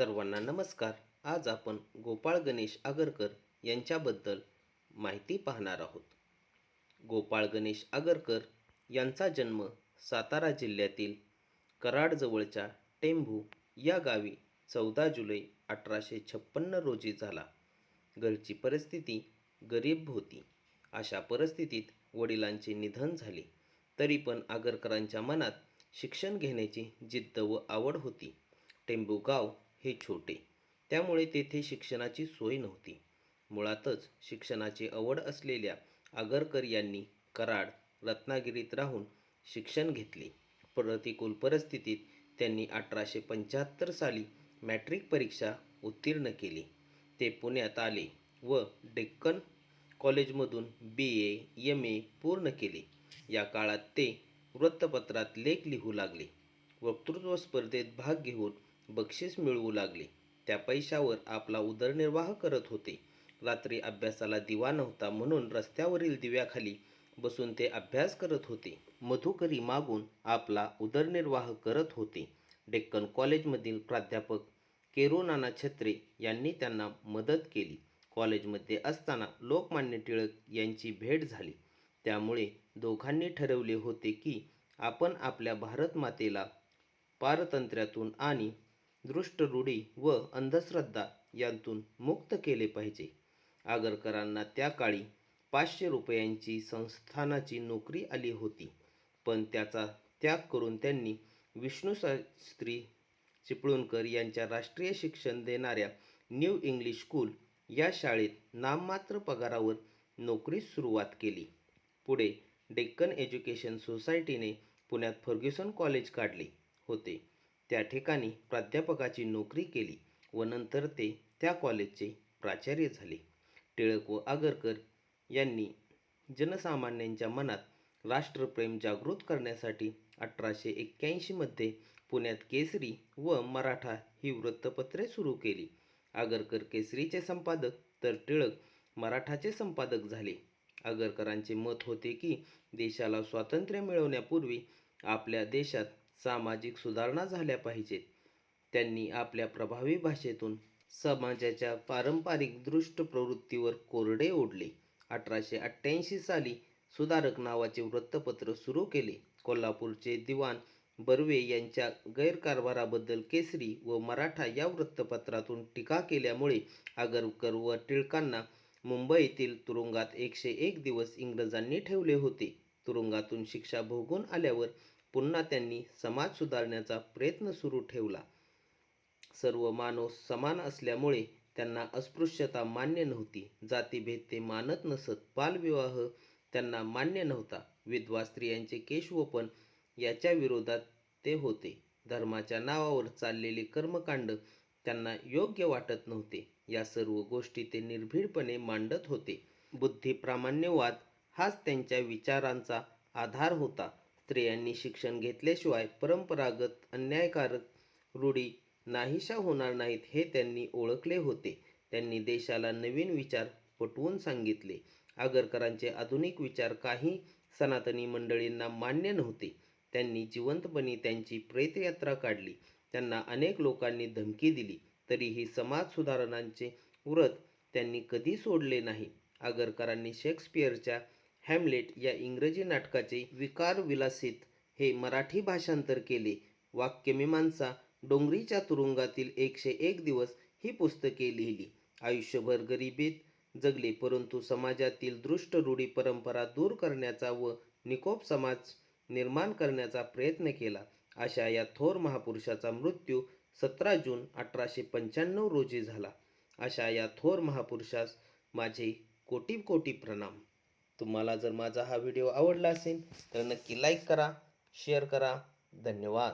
सर्वांना नमस्कार. आज आपण गोपाळ गणेश आगरकर यांच्याबद्दल माहिती पाहणार आहोत. गोपाळ गणेश आगरकर यांचा जन्म सातारा जिल्ह्यातील कराडजवळच्या टेंभू या गावी चौदा जुलै अठराशे छप्पन्न रोजी झाला. घरची परिस्थिती गरीब होती. अशा परिस्थितीत वडिलांचे निधन झाले. तरी पण आगरकरांच्या मनात शिक्षण घेण्याची जिद्द व आवड होती. टेंबू गाव हे छोटे. त्यामुळे तेथे शिक्षणाची सोय नव्हती. मुळातच शिक्षणाची आवड असलेल्या आगरकर यांनी कराड रत्नागिरीत राहून शिक्षण घेतले. प्रतिकूल परिस्थितीत त्यांनी अठराशे पंच्याहत्तर साली मॅट्रिक परीक्षा उत्तीर्ण केली. ते पुण्यात आले व डेक्कन कॉलेजमधून बी ए एम ए पूर्ण केले. या काळात ते वृत्तपत्रात लेख लिहू लागले. वक्तृत्व स्पर्धेत भाग घेऊन बक्षीस मिळवू लागले. त्या पैशावर आपला उदरनिर्वाह करत होते. रात्री अभ्यासाला दिवा नव्हता म्हणून रस्त्यावरील दिव्याखाली बसून ते अभ्यास करत होते. मधुकरी मागून आपला उदरनिर्वाह करत होते. डेक्कन कॉलेजमधील प्राध्यापक केरोनाना छत्रे यांनी त्यांना मदत केली. कॉलेजमध्ये असताना लोकमान्य टिळक यांची भेट झाली. त्यामुळे दोघांनी ठरवले होते की आपण आपल्या भारत मातेला पारतंत्र्यातून आणि दृष्टरूढी व अंधश्रद्धा यांतून मुक्त केले पाहिजे. आगरकरांना त्या काळी पाचशे रुपयांची संस्थानाची नोकरी आली होती पण त्याचा त्याग करून त्यांनी विष्णू शास्त्री चिपळूणकर यांच्या राष्ट्रीय शिक्षण देणाऱ्या न्यू इंग्लिश स्कूल या शाळेत नाममात्र पगारावर नोकरीस सुरुवात केली. पुढे डेक्कन एज्युकेशन सोसायटीने पुण्यात फर्ग्युसन कॉलेज काढले होते. त्या ठिकाणी प्राध्यापकाची नोकरी केली व नंतर ते त्या कॉलेजचे प्राचार्य झाले. टिळक व आगरकर यांनी जनसामान्यांच्या मनात राष्ट्रप्रेम जागृत करण्यासाठी अठराशे एक्क्याऐंशीमध्ये पुण्यात केसरी व मराठा ही वृत्तपत्रे सुरू केली. आगरकर केसरीचे संपादक तर टिळक मराठाचे संपादक झाले. आगरकरांचे मत होते की देशाला स्वातंत्र्य मिळवण्यापूर्वी आपल्या देशात सामाजिक सुधारणा झाल्या पाहिजेत. त्यांनी आपल्या प्रभावी भाषेतून समाजाच्या पारंपरिक दृष्ट प्रवृत्तीवर कोरडे ओढले. अठराशे अठ्ठ्याऐंशी साली सुधारक नावाचे वृत्तपत्र सुरू केले. कोल्हापूरचे दिवाण बर्वे यांच्या गैरकारभाराबद्दल केसरी व मराठा या वृत्तपत्रातून टीका केल्यामुळे आगरकर व टिळकांना मुंबईतील तुरुंगात एकशे एक दिवस इंग्रजांनी ठेवले होते. तुरुंगातून शिक्षा भोगून आल्यावर पुन्हा त्यांनी समाज सुधारण्याचा प्रयत्न सुरू ठेवला. सर्व मानव समान असल्यामुळे त्यांना अस्पृश्यता मान्य नव्हती. जातीभेद ते मानत नसत. बालविवाह त्यांना मान्य नव्हता. विधवा स्त्रियांचे केशवपन याच्या विरोधात ते होते. धर्माच्या नावावर चाललेले कर्मकांड त्यांना योग्य वाटत नव्हते. या सर्व गोष्टी ते निर्भीडपणे मांडत होते. बुद्धिप्रामाण्यवाद हाच त्यांच्या विचारांचा आधार होता. स्त्रियांनी शिक्षण घेतल्याशिवाय परंपरागत अन्यायकारक रूढी नाहीशा होणार नाहीत हे त्यांनी ओळखले होते. त्यांनी देशाला नवीन विचार पटवून सांगितले. आगरकरांचे आधुनिक विचार काही सनातनी मंडळींना मान्य नव्हते. त्यांनी जिवंतपणी त्यांची प्रेतयात्रा काढली. त्यांना अनेक लोकांनी धमकी दिली. तरीही समाज सुधारणांचे व्रत त्यांनी कधी सोडले नाही. आगरकरांनी शेक्सपियरच्या हॅमलेट या इंग्रजी नाटकाचे विकार विलासित हे मराठी भाषांतर केले. वाक्यमीमांसा डोंगरीच्या तुरुंगातील एकशे एक दिवस ही पुस्तके लिहिली. आयुष्यभर गरिबीत जगले परंतु समाजातील दृष्ट रूढी परंपरा दूर करण्याचा व निकोप समाज निर्माण करण्याचा प्रयत्न केला. अशा या थोर महापुरुषाचा मृत्यू सतरा जून अठराशे पंच्याण्णव रोजी झाला. अशा या थोर महापुरुषास माझे कोटी कोटी प्रणाम. तुम्हाला जर माझा हा व्हिडिओ आवडला असेल तर नक्की लाईक करा शेअर करा. धन्यवाद.